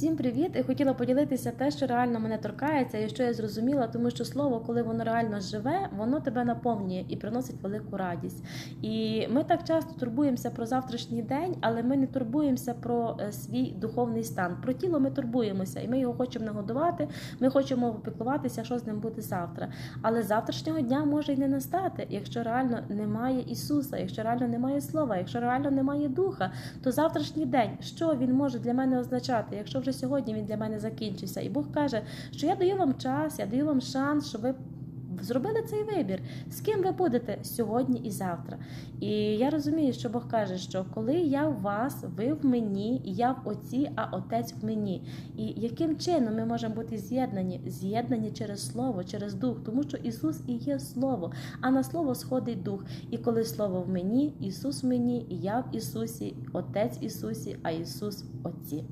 Всім привіт! І хотіла поділитися те, що реально мене торкається, і що я зрозуміла, тому що слово, коли воно реально живе, воно тебе наповнює і приносить велику радість. І ми так часто турбуємося про завтрашній день, але ми не турбуємося про е, свій духовний стан. Про тіло ми турбуємося, і ми його хочемо нагодувати. Ми хочемо попіклуватися, що з ним буде завтра. Але завтрашнього дня може й не настати, якщо реально немає Ісуса, якщо реально немає слова, якщо реально немає духа, то завтрашній день, що він може для мене означати, якщо вже сьогодні він для мене закінчився, і Бог каже, що я даю вам час, я даю вам шанс, щоб ви. Зробили цей вибір, з ким ви будете сьогодні і завтра. І я розумію, що Бог каже, що коли я в вас, ви в мені, я в Отці, а Отець в мені. І яким чином ми можемо бути з'єднані? З'єднані через Слово, через Дух, тому що Ісус і є Слово, а на Слово сходить Дух. І коли Слово в мені, Ісус в мені, я в Ісусі, Отець Ісусі, а Ісус в Отці.